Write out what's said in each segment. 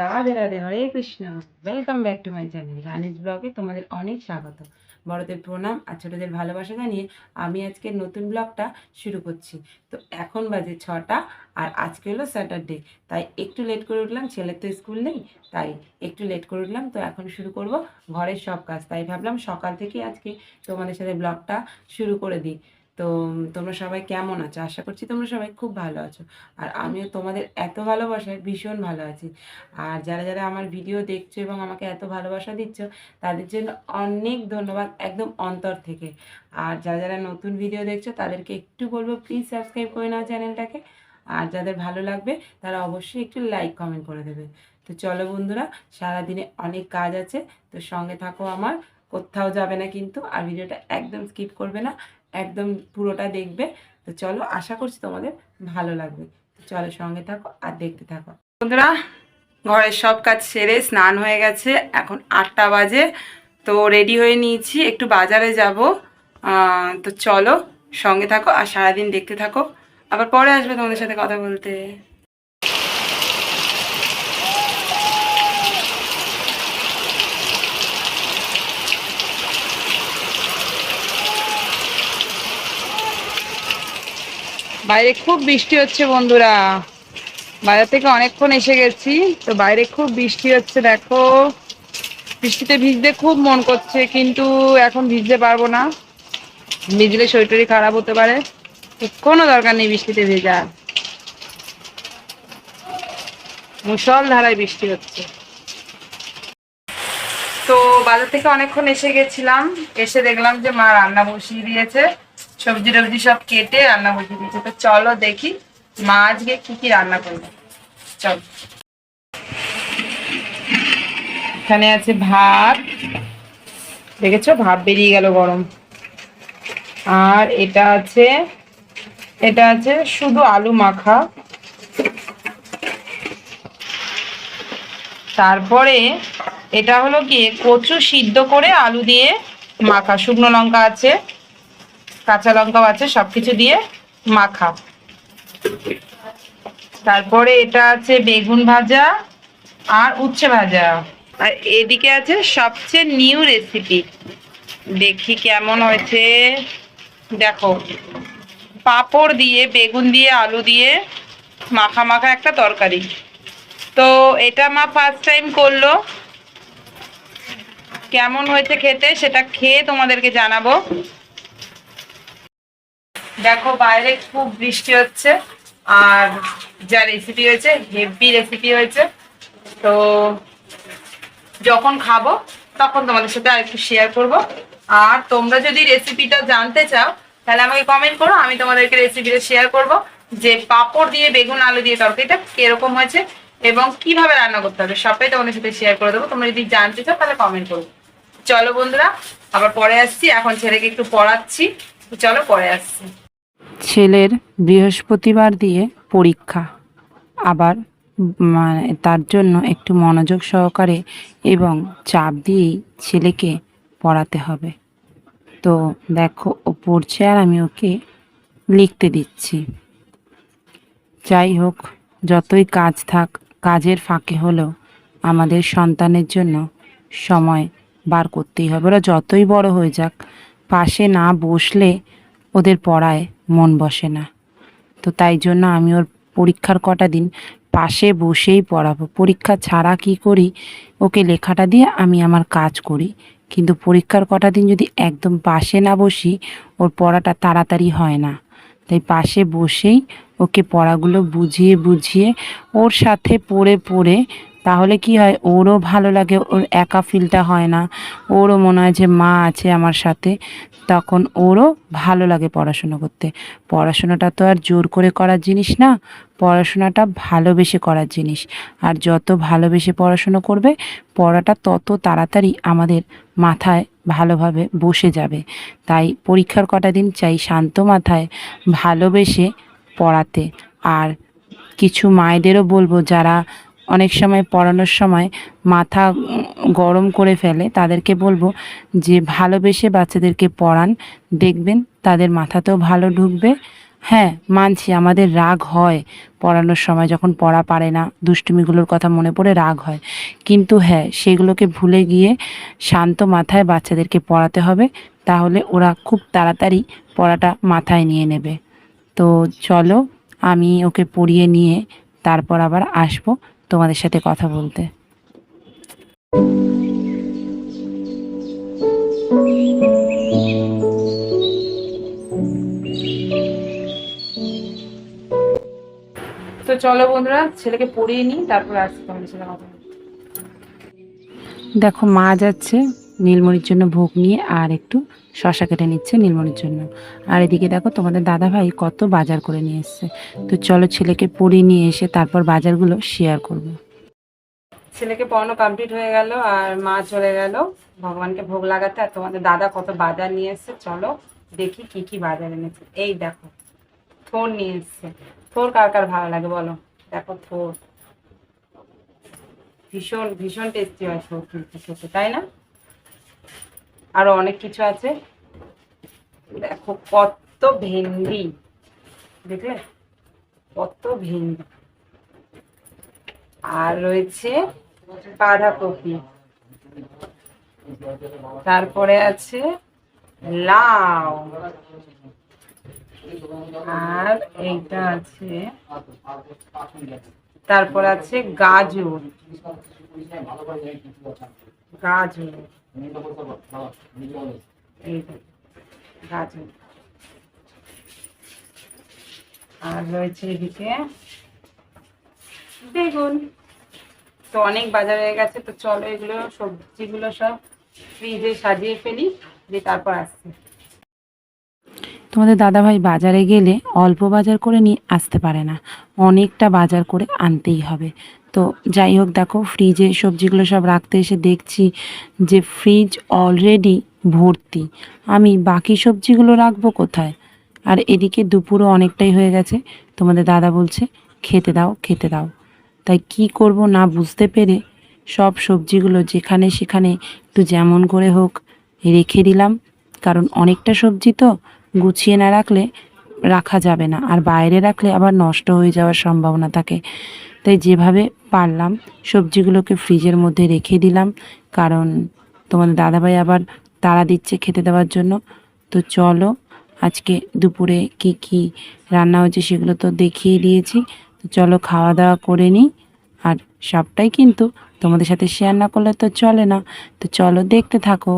Radhe Radhe Hare Krishna. Welcome back to my channel Rani's ব্লগে তোমাদের অনেক স্বাগত। বড়দের প্রণাম আর ছোটদের ভালোবাসা জানিয়ে আমি আজকে নতুন ব্লগটা শুরু করছি। তো এখন বাজে ছটা আর আজকে হলো স্যাটারডে তাই একটু লেট করে উঠলাম, ছেলের তো স্কুল নেই, তাই একটু লেট করে উঠলাম, তো এখন শুরু করব ঘরের সব কাজ। তাই ভাবলাম সকাল থেকে আজকে তোমাদের সাথে ব্লগটা শুরু করে দিই। তো তোমরা সবাই কেমন আছো? আশা করছি তোমরা সবাই খুব ভালো আছো। আর আমিও তোমাদের এত ভালোবাসায় ভীষণ ভালো আছি। আর যারা যারা আমার ভিডিও দেখছ এবং আমাকে এত ভালোবাসা দিচ্ছ, তাদের জন্য অনেক ধন্যবাদ একদম অন্তর থেকে। আর যারা যারা নতুন ভিডিও দেখছ, তাদেরকে একটু বলব প্লিজ সাবস্ক্রাইব করে নাও চ্যানেলটাকে। আর যাদের ভালো লাগবে, তারা অবশ্যই একটু লাইক কমেন্ট করে দেবে। তো চলো বন্ধুরা, সারাদিনে অনেক কাজ আছে। তো সঙ্গে থাকো আমার, কোথাও যাবে না কিন্তু, আর ভিডিওটা একদম স্কিপ করবে না। একদম পুরোটা দেখবে। তো চলো, আশা করছি তোমাদের ভালো লাগবে। চলো সঙ্গে থাকো আর দেখতে থাকো। বন্ধুরা, ঘরের সব কাজ সেরে স্নান হয়ে গেছে। এখন আটটা বাজে। তো রেডি হয়ে নিয়েছি, একটু বাজারে যাব। তো চলো সঙ্গে থাকো আর সারাদিন দেখতে থাকো। আবার পরে আসবে তোমাদের সাথে কথা বলতে। বাইরে খুব বৃষ্টি হচ্ছে বন্ধুরা। বাজার থেকে অনেকক্ষণ এসে গেছি, তো বাইরে খুব বৃষ্টি হচ্ছে, দেখো। বৃষ্টিতে ভিজতে খুব মন করছে, কিন্তু এখন ভিজতে পারব না। ভিজলে শরীর টরীর খারাপ হতে পারে। কোনো দরকার নেই বৃষ্টিতে ভেজা। মুসল ধারায় বৃষ্টি হচ্ছে। তো বাজার থেকে অনেকক্ষণ এসে গেছিলাম, এসে দেখলাম যে মা রান্না বসিয়ে দিয়েছে। সবজি টবজি সব কেটে রান্না বসিয়ে দিয়েছে। তো চলো দেখি মা আজকে কি কি রান্না করবে। চল। এখানে আছে ভাত। দেখেছ? ভাত বেরিয়ে গেল গরম। আর এটা আছে এটা আছে শুধু আলু মাখা। তারপরে এটা হলো কি? কচু সিদ্ধ করে আলু দিয়ে মাখা। শুকনো লঙ্কা আছে। কাঁচা লঙ্কাও আছে, সবকিছু দিয়ে মাখা। তারপরে এটা আছে বেগুন ভাজা আর উচ্ছে ভাজা। আর এদিকে আছে সবচেয়ে নিউ রেসিপি। দেখি কেমন হয়েছে। দেখো, পাঁপড় দিয়ে, বেগুন দিয়ে, আলু দিয়ে মাখা মাখা একটা তরকারি। তো এটা মা ফার্স্ট টাইম করল। কেমন হয়েছে খেতে সেটা খেয়ে তোমাদেরকে জানাব। দেখো বাইরে খুব বৃষ্টি হচ্ছে, আর যা রেসিপি হয়েছে হেভি রেসিপি হয়েছে। তো যখন খাব, তখন তোমাদের সাথে আর একটু শেয়ার করব। আর তোমরা যদি রেসিপিটা জানতে চাও, তাহলে আমাকে কমেন্ট করো, আমি তোমাদেরকে রেসিপিটা শেয়ার করব। যে পাঁপড় দিয়ে বেগুন, আলু দিয়ে তরকারিটা কীরকম হয়েছে এবং কীভাবে রান্না করতে হবে, সবটাই তোমাদের সাথে শেয়ার করে দেবো। তোমরা যদি জানতে চাও, তাহলে কমেন্ট করো। চলো বন্ধুরা, আবার পরে আসছি, এখন ছেলেকে একটু পড়াচ্ছি। চলো পরে আসছি। ছেলের বৃহস্পতিবার দিয়ে পরীক্ষা। আবার মানে তার জন্য একটু মনোযোগ সহকারে এবং চাপ দিয়েই ছেলেকে পড়াতে হবে। তো দেখো, ও পড়ছে আর আমি ওকে লিখতে দিচ্ছি। যাই হোক যতই কাজ থাক, কাজের ফাঁকে হলেও আমাদের সন্তানের জন্য সময় বার করতেই হবে। ওরা যতই বড় হয়ে যাক, পাশে না বসলে ওদের পড়ায় মন বসে না। তো তাই জন্য আমি ওর পরীক্ষার কটা দিন পাশে বসেই পড়াবো। পরীক্ষা ছাড়া কি করি? ওকে লেখাটা দিয়ে আমি আমার কাজ করি। কিন্তু পরীক্ষার কটা দিন যদি একদম পাশে না বসি, ওর পড়াটা তাড়াতাড়ি হয় না। তাই পাশে বসেই ওকে পড়াগুলো বুঝিয়ে বুঝিয়ে ওর সাথে পড়ে পড়ে তাহলে কি হয়? ওরও ভালো লাগে, ওর একা ফিলটা হয় না। ওরও মনে হয় যে মা আছে আমার সাথে। তখন ওরও ভালো লাগে পড়াশুনো করতে। পড়াশোনাটা তো আর জোর করে করার জিনিস না। পড়াশোনাটা ভালোবেসে করার জিনিস। আর যত ভালোবেসে পড়াশুনো করবে, পড়াটা তত তাড়াতাড়ি আমাদের মাথায় ভালোভাবে বসে যাবে। তাই পরীক্ষার কটা দিন চাই শান্ত মাথায় ভালোবেসে পড়াতে। আর কিছু মায়েদেরও বলব, যারা অনেক সময় পড়ানোর সময় মাথা গরম করে ফেলে। তাদেরকে বলব যে, ভালোবেসে বাচ্চাদেরকে পড়ান। দেখবেন তাদের মাথাতেও ভালো ঢুকবে। হ্যাঁ মানছি, আমাদের রাগ হয় পড়ানোর সময় যখন পড়া পারে না। দুষ্টুমিগুলোর কথা মনে পড়ে রাগ হয়। কিন্তু হ্যাঁ সেগুলোকে ভুলে গিয়ে শান্ত মাথায় বাচ্চাদেরকে পড়াতে হবে। তাহলে ওরা খুব তাড়াতাড়ি পড়াটা মাথায় নিয়ে নেবে। তো চলো, আমি ওকে পড়িয়ে নিয়ে তারপর আবার আসব। তোমাদের সাথে কথা বলতে। তো চলো বন্ধুরা ছেলেকে পড়িয়ে নিই তারপর আসছি তোমাদের সাথে কথা দেখো মা যাচ্ছে নীলমণির জন্য ভোগ নিয়ে আর একটু শশা কেটে নিচ্ছে নীলমণির জন্য। আর এদিকে দেখো তোমাদের দাদা ভাই কত বাজার করে নিয়ে এসছে। তো চলো ছেলেকে পড়িয়ে নিয়ে এসে তারপর বাজারগুলো শেয়ার করব। ছেলেকে পড়ানো কমপ্লিট হয়ে গেল আর মা চলে গেল। ভগবানকে ভোগ লাগাতে আর তোমাদের দাদা কত বাজার নিয়ে এসছে, চলো দেখি কি কি বাজার এনেছে। এই দেখো, থোর নিয়ে এসছে। থোর কার কার ভালো লাগে বলো? দেখো থোর। ভীষণ ভীষণ টেস্টি হয় থোর কিন্তু খেতে, তাই না? আরও অনেক কিছু আছে। দেখো কত ভেন্ডি, দেখলে? কত ভেন্ডি। আর রয়েছে বাঁধাকপি। তারপরে আছে লাউ। আর এইটা আছে, তারপর আছে গাজর। গাজর এই গাজর আর রয়েছে এদিকে বেগুন। তো অনেক বাজার হয়ে গেছে তো চলো এগুলো সবজিগুলো সব ফ্রিজে সাজিয়ে ফেলি দিয়ে তারপর আসছি। তোমাদের দাদা ভাই বাজারে গেলে অল্প বাজার করে নিয়ে আসতে পারে না অনেকটা বাজার করে আনতেই হবে। তো যাই হোক, দেখো ফ্রিজে সবজিগুলো সব রাখতে এসে দেখছি যে ফ্রিজ অলরেডি ভর্তি। আমি বাকি সবজিগুলো রাখব কোথায়? আর এদিকে দুপুরও অনেকটাই হয়ে গেছে। তোমাদের দাদা বলছে, খেতে দাও খেতে দাও। তাই কি করব না বুঝতে পেরে সব সবজিগুলো যেখানে সেখানে একটু যেমন করে হোক রেখে দিলাম। কারণ অনেকটা সবজি তো গুছিয়ে না রাখলে রাখা যাবে না। আর বাইরে রাখলে আবার নষ্ট হয়ে যাওয়ার সম্ভাবনা থাকে। তাই যেভাবে পারলাম, সবজিগুলোকে ফ্রিজের মধ্যে রেখে দিলাম। কারণ তোমাদের দাদাভাই আবার তাড়া দিচ্ছে খেতে দেওয়ার জন্য। তো চলো, আজকে দুপুরে কি কি রান্না হয়েছে সেগুলো তো দেখিয়ে দিয়েছি। তো চলো খাওয়া দাওয়া করে নিই। আর সবটাই কিন্তু তোমাদের সাথে শেয়ার না করলে তো চলে না। তো চলো দেখতে থাকো।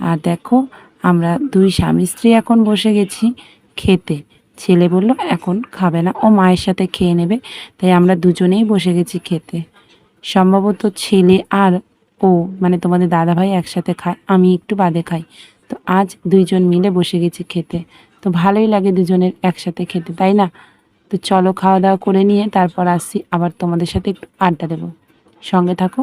আর দেখো, আমরা দুই স্বামী স্ত্রী এখন বসে গেছি খেতে। ছেলে বলল, এখন খাবে না। ও মায়ের সাথে খেয়ে নেবে। তাই আমরা দুজনেই বসে গেছি খেতে। সম্ভবত ছেলে আর ও মানে তোমাদের দাদা ভাই একসাথে খায়, আমি একটু বাদে খাই। তো আজ দুইজন মিলে বসে গেছি খেতে। তো ভালোই লাগে দুজনের একসাথে খেতে, তাই না? তো চলো খাওয়া দাওয়া করে নিয়ে তারপর আসছি, আবার তোমাদের সাথে একটু আড্ডা দেবো। সঙ্গে থাকো।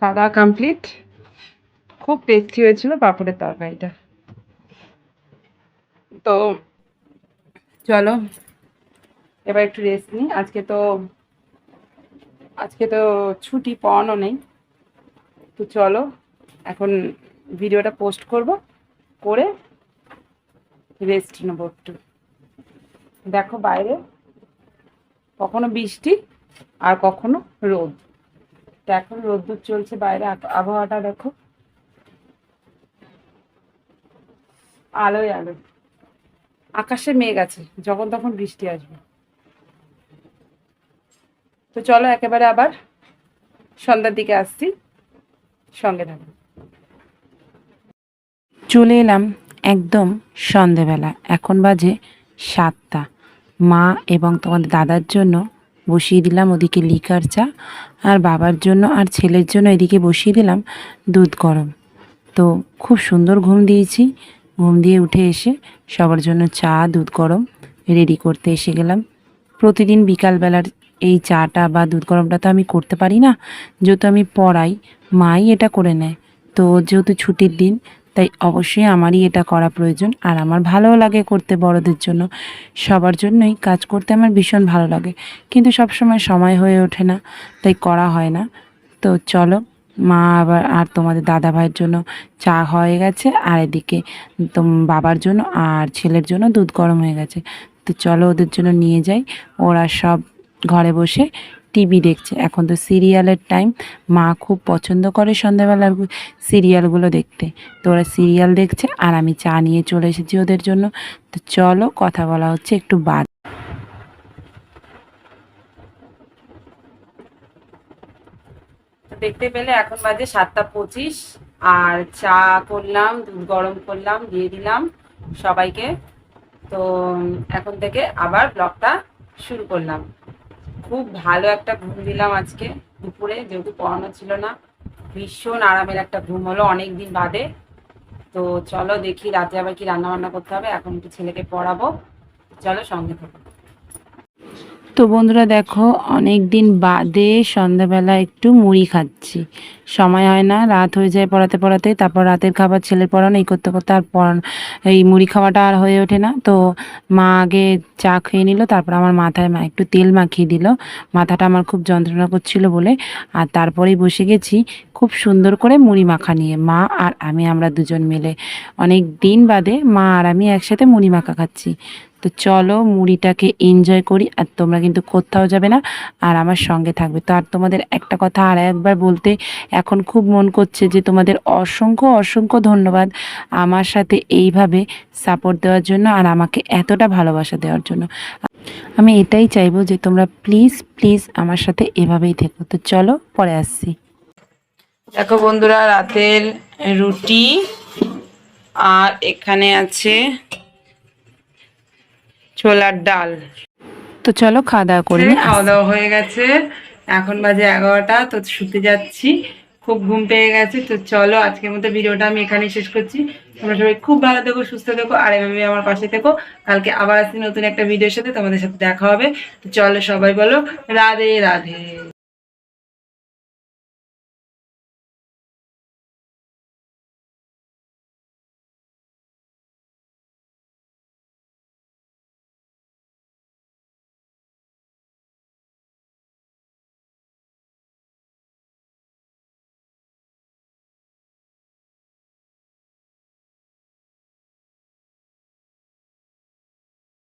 খাওয়া দাওয়া কমপ্লিট খুব টেস্টি হয়েছিল পাপড়ের তরকারিটা। তো চলো, এবার একটু রেস্ট নিই। আজকে তো আজকে তো ছুটি পড়ানো নেই। তো চলো, এখন ভিডিওটা পোস্ট করব, করে রেস্ট নেব একটু। দেখো বাইরে কখনো বৃষ্টি আর কখনো রোদ। তো এখন রোদ্দুর চলছে বাইরে। আবহাওয়াটা দেখো। আলোয় আলো। আকাশে মেঘ আছে, যখন তখন বৃষ্টি আসবে। তো চলো একেবারে আবার সন্ধ্যার দিকে আসছি। সঙ্গে থাকো। চলে এলাম একদম সন্ধেবেলা। এখন বাজে সাতটা। মা এবং তোমাদের দাদার জন্য বসিয়ে দিলাম ওদিকে লিকার চা আর বাবার জন্য আর ছেলের জন্য এদিকে বসিয়ে দিলাম দুধ গরম। তো খুব সুন্দর ঘুম দিয়েছি। ঘুম দিয়ে উঠে এসে সবার জন্য চা, দুধ গরম রেডি করতে এসে গেলাম। প্রতিদিন বিকালবেলার এই চাটা বা দুধ গরমটা তো আমি করতে পারি না। যেহেতু আমি পড়াই, মাই এটা করে নেয়। তো যেহেতু ছুটির দিন তাই অবশ্যই আমারই এটা করা প্রয়োজন। আর আমার ভালোও লাগে করতে বড়দের জন্য। সবার জন্যই কাজ করতে আমার ভীষণ ভালো লাগে। কিন্তু সব সময় সময় হয়ে ওঠে না, তাই করা হয় না। তো চলো, মা আবার, আর তোমাদের দাদা ভাইয়ের জন্য চা হয়ে গেছে। আর এদিকে তো বাবার জন্য আর ছেলের জন্য দুধ গরম হয়ে গেছে। তো চলো ওদের জন্য নিয়ে যাই। ওরা সব ঘরে বসে টিভি দেখছে। এখন তো সিরিয়ালের টাইম মা খুব পছন্দ করে সন্ধ্যাবেলার সিরিয়ালগুলো দেখতে। তো ওরা সিরিয়াল দেখছে আর আমি চা নিয়ে চলে এসেছি ওদের জন্য। তো চলো কথা বলা হচ্ছে একটু বাদ। দেখতে পেলে এখন বাজে সাতটা পঁচিশ। আর চা করলাম, দুধ গরম করলাম, দিয়ে দিলাম সবাইকে। তো এখন থেকে আবার ব্লগটা শুরু করলাম। খুব ভালো একটা ঘুম দিলাম আজকে দুপুরে, যেহেতু পড়ানো ছিল না। ভীষণ আরামের একটা ঘুম হলো অনেক দিন বাদে। তো চলো দেখি রাতে আবার কি রান্না বান্না করতে হবে, এখন একটু ছেলেকে পড়াবো। চলো সঙ্গে থাকো। তো বন্ধুরা দেখো অনেক দিন বাদে সন্ধ্যাবেলা একটু মুড়ি খাচ্ছি। সময় হয় না, রাত হয়ে যায় পড়াতে পড়াতে, তারপর রাতের খাবার ছেলের পড়ানো, এই করতে করতে আর পড়ানো এই মুড়ি খাওয়াটা আর হয়ে ওঠে না। তো মা আগে চা খেয়ে নিল, তারপর আমার মাথায় মা একটু তেল মাখিয়ে দিল। মাথাটা আমার খুব যন্ত্রণা করছিল বলে। আর তারপরেই বসে গেছি খুব সুন্দর করে মুড়ি মাখা নিয়ে, মা আর আমি আমরা দুজন মিলে। অনেক দিন বাদে মা আর আমি একসাথে মুড়ি মাখা খাচ্ছি। তো চলো মুড়িটাকে এনজয় করি, আর তোমরা কিন্তু কোথাও যাবে না, আর আমার সঙ্গে থাকবে। তো আর তোমাদের একটা কথা আর একবার বলতে, এখন খুব মন করছে যে তোমাদের অসংখ্য অসংখ্য ধন্যবাদ আমার সাথে এইভাবে সাপোর্ট দেওয়ার জন্য আর আমাকে এতটা ভালোবাসা দেওয়ার জন্য। আমি এটাই চাইব যে তোমরা প্লিজ প্লিজ আমার সাথে এভাবেই থেকো। তো চলো পরে আসছি। দেখো বন্ধুরা, রাতের রুটি, আর এখানে আছে ছোলার ডাল। তো চলো খাওয়া দাওয়া করি। খাওয়া দাওয়া হয়ে গেছে। এখন বাজে এগারোটা তো শুতে যাচ্ছি। খুব ঘুম পেয়ে গেছে তো চলো আজকের মতো ভিডিওটা আমি এখানে শেষ করছি। তোমরা সবাই খুব ভালো থেকো সুস্থ থেকো আর এভাবে আমার পাশে থেকো। কালকে আবার আসছি নতুন একটা ভিডিওর সাথে তোমাদের সাথে দেখা হবে। তো চলো সবাই বলো রাধে রাধে।